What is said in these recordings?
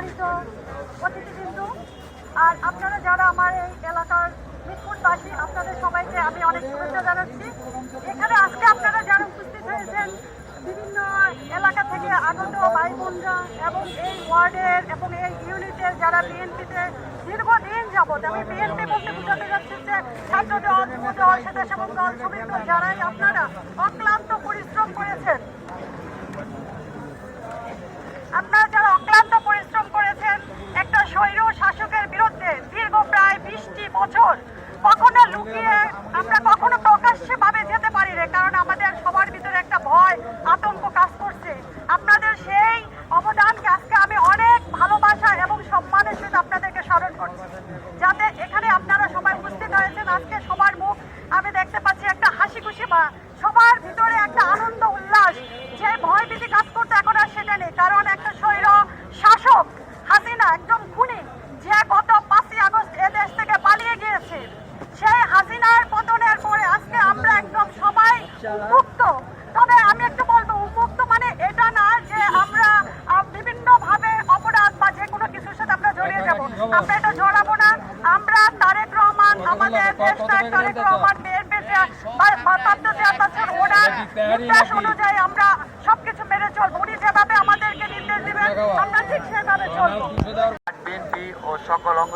সম্মানিত অতিথিবৃন্দ, আর আপনারা যারা আমার এই এলাকার মিটকুটবাসী আপনাদের সবাইকে আমি অনেক শুভেচ্ছা জানাচ্ছি। এখানে আজকে আপনারা যারা উপস্থিত হয়েছেন, বিভিন্ন এলাকা থেকে আগত ভাই বোনরা এবং এই ওয়ার্ডের এবং এই ইউনিটের যারা বিএনপিতে দীর্ঘদিন যাবৎ, আমি বিএনপি বলতে বোঝাতে যাচ্ছি যে ছাত্র দল যুব দল স্বেচ্ছাসেবক দল, শ্রমিক দল যারাই আপনারা অক্লান্ত পরিশ্রম করেছেন আপনারা যারা অক্লান্ত পরিশ্রম করেছেন একটা স্বৈর শাসকের বিরুদ্ধে দীর্ঘ প্রায় বিশটি বছর কখনো লুকিয়ে আমরা কখনো প্রকাশ্যে ভাবে যেতে পারি না কারণ আমাদের সবার ভিতরে একটা ভয় আতঙ্ক কাজ করছে আপনাদের সেই অবদানকে আজকে আমি অনেক ভালোবাসা এবং সম্মানের সহিত আপনাদেরকে স্মরণ করছি যাতে এখানে আপনারা সবাই উপস্থিত হয়েছেন আজকে সবার মুখ আমি দেখতে পাচ্ছি একটা হাসি খুশি বা সবার ভিতরে একটা আনন্দ উল্লাস যে ভয় ভীতি কাজ করতে এখন আর সেটা নেই কারণ একটা স্বৈর শাসক, হাসিনা, একদম খুনি, যে গত পাঁচই আগস্ট এ দেশ থেকে পালিয়ে গিয়েছে। সেই হাসিনার পতনের পরে আজকে আমরা একদম সবাই মুক্ত তবে আমি একটু বলব, উন্মুক্ত মানে এটা না যে আমরা বিভিন্ন ভাবে অপরাধ বা যে কোনো কিছুর সাথে আমরা জড়িয়ে যাব। আমরা এটা জড়াবো না। আমরা তারেক রহমান, আমাদের দেশনায়ক তারেক রহমান নির্দেশ অনুযায়ী আমরা সবকিছু মেনে চলবো। উনি যেভাবে দিবেন আমরা ঠিক সেভাবে চলবো বিএনপি ও সকল অঙ্গ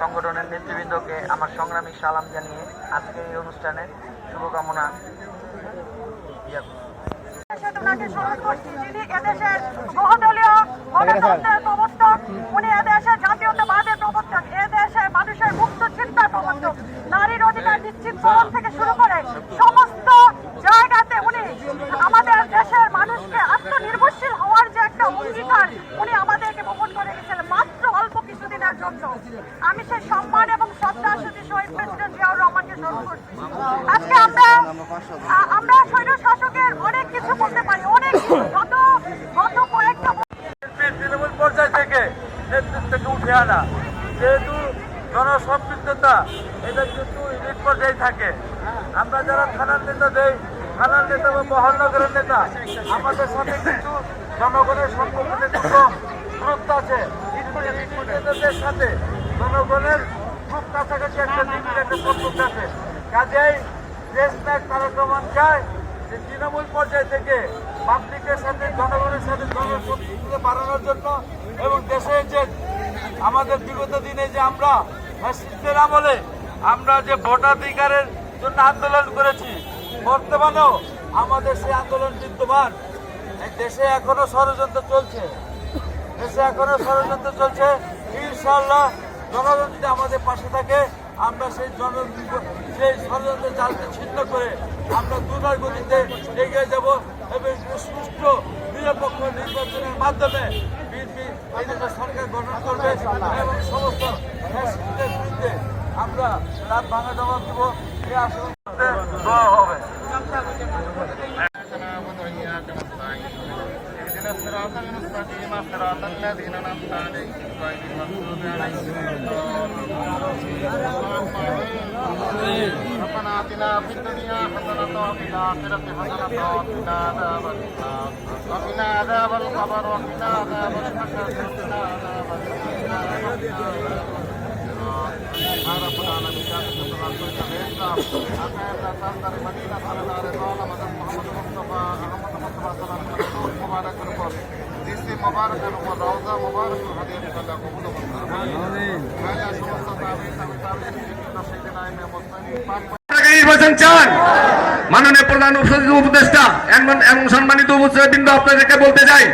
সংগঠনের নেতৃবৃন্দকে আমার সংগ্রামী সালাম জানিয়ে আজকে এই অনুষ্ঠানে শুভকামনা করছি। সাথে ওনাকে স্মরণ করছি, যিনি এদেশের বহুদলীয় গণতন্ত্রের প্রবর্তক, উনি এদেশের জাতীয়তাবাদের প্রবর্তক, এদেশের মানুষের মুক্ত চিন্তার প্রবর্তক, নারীর অধিকার নিশ্চিতকরণ থেকে শুরু করে সমস্ত জায়গাতে উনি আমাদের দেশের মানুষকে আত্মনির্ভরশীল হওয়ার যে একটা অঙ্গীকার উনি আমাদেরকে বহন করে গেছিলেন মাত্র অল্প কিছুদিনের জন্য আমি সেই সম্মান এবং শ্রদ্ধা সুতি শহীদ প্রেসিডেন্ট জিয়াউর রহমানকে স্মরণ করছি আজকে আমরা আ- আমরা স্বৈর শাসকের অনেক কিছু বলতে পারি, অনেক গত গত কয়েকটা তৃণমূল পর্যায় থেকে নেতৃত্বকে উঠে আনা, যেহেতু জনসম্পৃক্ততা, এটা কিন্তু ইউনিট পর্যায়ে থাকে। আমরা যারা থানার নেতা দেই, থানার নেতা বা মহানগরের নেতা, আমাদের সাথে কিন্তু জনগণের সম্পর্কটা একটু কম দূরত্ব আছে। নেতাদের সাথে জনগণের খুব কাছাকাছি একটা নিবিড় একটা সম্পর্ক আছে। কাজেই দেশ ত্যাগ তারেক রহমান চায় যে তৃণমূল পর্যায় থেকে পাবলিকের সাথে, জনগণের সাথে জনসম্পৃক্ততা বাড়ানোর জন্য এবং দেশে যে আমাদের বিগত দিনে যে আমরা ফ্যাসিস্টদের আমলে আমরা যে ভোটাধিকারের জন্য আন্দোলন করেছি, বর্তমানেও আমাদের সেই আন্দোলন বিদ্যমান। দেশে এখনও ষড়যন্ত্র চলছে। দেশে এখনও ষড়যন্ত্র চলছে। ইনশাল্লাহ জনগণ যদি আমাদের পাশে থাকে আমরা সেই জন সেই ষড়যন্ত্র জালকে ছিন্ন করে আমরা দুটার গতিতে এগিয়ে যাব এবং সুষ্ঠু, নিরপেক্ষ নির্বাচনের মাধ্যমে বিএনপি এই সরকার গঠন করবে এবং সমস্ত বিরুদ্ধে আমরা রাত ভাঙা জবাব দেবো। এই আসলে হবে। الصراط المستقيم صراط الذين انعمت عليهم غير المغضوب عليهم ربنا اتنا في الدنيا حسنة وفي الآخرة حسنة وقنا عذاب النار وقنا عذاب القبر وقنا عذاب الحشر وقنا عذاب النار رب العالمين جاءت الصلاة والسلام أخيرا تنظر مدينة على دار الظالم محمد مصطفى أحمد مصطفى صلى الله عليه وسلم مبارك الرب মোবারক নির্বাচন চান মাননীয় প্রধান উপদেষ্টা এবং সম্মানিত উপদেষ্টাবৃন্দ আপনাদেরকে বলতে চাই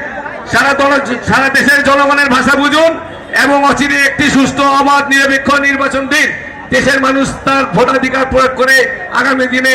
সারা সারা দেশের জনগণের ভাষা বুঝুন এবং অচিরে একটি সুস্থ অবাধ নিরপেক্ষ নির্বাচন দিন দেশের মানুষ তার ভোটাধিকার প্রয়োগ করে আগামী দিনে